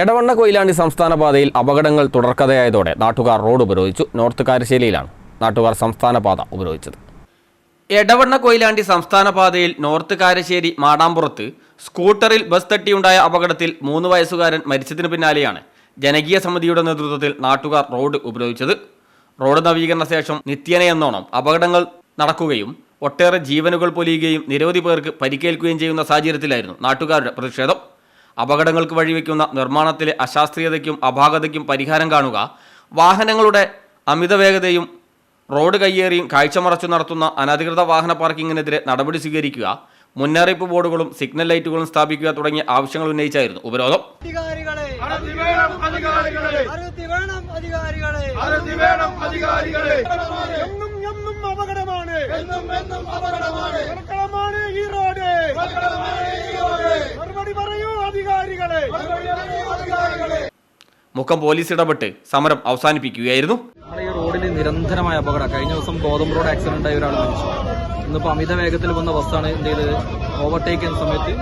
എടവണ്ണ കൊയിലാണ്ടി സംസ്ഥാന പാതയിൽ അപകടങ്ങൾ തുടർക്കഥയായതോടെ നാട്ടുകാർ റോഡ് ഉപരോധിച്ചു. നോർത്ത് കാരശ്ശേരിയിലാണ് നാട്ടുകാർ സംസ്ഥാന പാത ഉപരോധിച്ചത്. എടവണ്ണ കൊയിലാണ്ടി സംസ്ഥാന പാതയിൽ നോർത്ത് കാരശ്ശേരി മാടാമ്പുറത്ത് സ്കൂട്ടറിൽ ബസ് തട്ടിയുണ്ടായ അപകടത്തിൽ മൂന്ന് വയസ്സുകാരൻ മരിച്ചതിന് പിന്നാലെയാണ് ജനകീയ സമിതിയുടെ നേതൃത്വത്തിൽ നാട്ടുകാർ റോഡ് ഉപരോധിച്ചത്. റോഡ് നവീകരണ ശേഷം നിത്യേനയെന്നോണം അപകടങ്ങൾ നടക്കുകയും ഒട്ടേറെ ജീവനുകൾ പൊലിയുകയും നിരവധി പേർക്ക് പരിക്കേൽക്കുകയും ചെയ്യുന്ന സാഹചര്യത്തിലായിരുന്നു നാട്ടുകാരുടെ പ്രതിഷേധം. അപകടങ്ങൾക്ക് വഴിവെക്കുന്ന നിർമ്മാണത്തിലെ അശാസ്ത്രീയതയ്ക്കും അപാകതയ്ക്കും പരിഹാരം കാണുക വാഹനങ്ങളുടെ അമിത വേഗതയും റോഡ് കയ്യേറിയും കാഴ്ചമറച്ചു നടത്തുന്ന അനധികൃത വാഹന പാർക്കിങ്ങിനെതിരെ നടപടി സ്വീകരിക്കുക മുന്നറിയിപ്പ് ബോർഡുകളും സിഗ്നൽ ലൈറ്റുകളും സ്ഥാപിക്കുക തുടങ്ങിയ ആവശ്യങ്ങൾ ഉന്നയിച്ചായിരുന്നു ഉപരോധം. അപകടമാണ്. ഈ വേണം മുഖം പോലീസ് ഇടപെട്ട് സമരം അവസാനിപ്പിക്കുകയായിരുന്നു. ഈ റോഡിൽ നിരന്തരമായ അപകടം. കഴിഞ്ഞ ദിവസം ഗോതമ്പ് റോഡ് ആക്സിഡന്റ് ആയ ഒരാൾ മരിച്ചു. ഇന്നിപ്പോൾ അമിത വേഗത്തിൽ വന്ന ബസ്സാണ് ചെയ്തത്? ഓവർടേക്ക് ചെയ്യുന്ന സമയത്ത്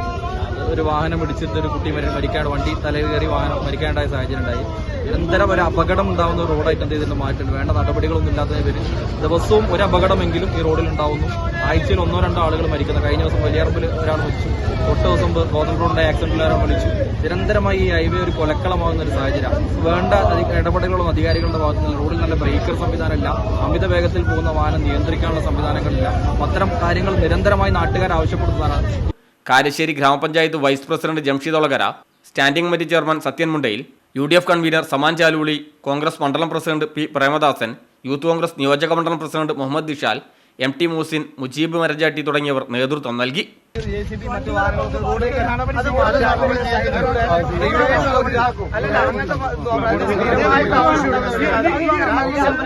ഒരു വാഹനം ഇടിച്ചിട്ട് ഒരു കുട്ടി മരിക്കാൻ വണ്ടി തലയിൽ കയറി വാഹനം മരിക്കാണ്ടായ സാഹചര്യം ഉണ്ടായി. നിരന്തരം ഒരു അപകടം ഉണ്ടാവുന്ന റോഡ് എന്ത് ചെയ്തിട്ട് മാറ്റുണ്ട്. വേണ്ട നടപടികളൊന്നും ഇല്ലാത്തതിന് പേര് ദിവസവും ഒരു അപകടമെങ്കിലും ഈ റോഡിൽ ഉണ്ടാവുന്നു. ആഴ്ചയിൽ ഒന്നോ രണ്ടോ ആളുകൾ മരിക്കുന്നു. കഴിഞ്ഞ ദിവസം വലിയറപ്പിൽ ഒരാൾ മരിച്ചു. ഒട്ട് ദിവസം ഗോതമ്പ് റോഡിന്റെ ആക്സിഡന്റിൽ ഒരാൾ മരിച്ചു. നിരന്തരമായി ഈ ഹൈവേ ഒരു കൊലക്കളമാകുന്ന ഒരു സാഹചര്യം വേണ്ട ഇടപെടലുകളും അധികാരികളുടെ ഭാഗത്തു നിന്ന് റോഡിൽ നല്ല ബ്രേക്കർ സംവിധാനമില്ല. അമിത വേഗത്തിൽ പോകുന്ന വാഹനം നിയന്ത്രിക്കാനുള്ള സംവിധാനങ്ങളില്ല. അത്തരം കാര്യങ്ങൾ നിരന്തരമായി നാട്ടുകാർ ആവശ്യപ്പെടുന്നതാണ്. കാരശ്ശേരി ഗ്രാമപഞ്ചായത്ത് vice president Jamsheed Olakara standing committee chairman Sathyan Mundayil U D F convener Saman Chaluli Congress മണ്ഡലം president P Premadasan youth Congress നിയോജക മണ്ഡലം president Muhammad Dishal M T Moosin Mujeeb Marajatti തുടങ്ങിയവർ നേതൃത്വം നൽകി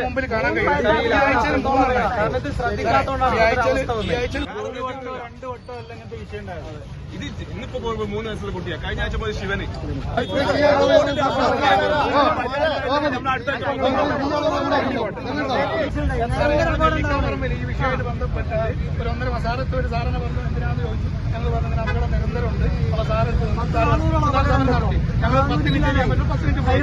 മുമ്പിൽ കാണാൻ ഇത് ഇന്നിപ്പോ പോകുമ്പോ മൂന്ന് വയസ്സുള്ള കുട്ടിയാ. കഴിഞ്ഞ ആഴ്ച പോയത് ശിവന്. ഈ വിഷയമായിട്ട് ബന്ധപ്പെട്ട് ഒരു ഒന്നര സാറത്ത് ഒരു സാറിനെ പറഞ്ഞു എന്തിനാന്ന് ചോദിച്ചു ഞങ്ങൾ പറഞ്ഞു അപകടം നിരന്തരമുണ്ട് അപ്പൊ സാറത്ത് ഞങ്ങൾ പത്ത് മിനിറ്റ് പത്ത് മിനിറ്റ് പോയി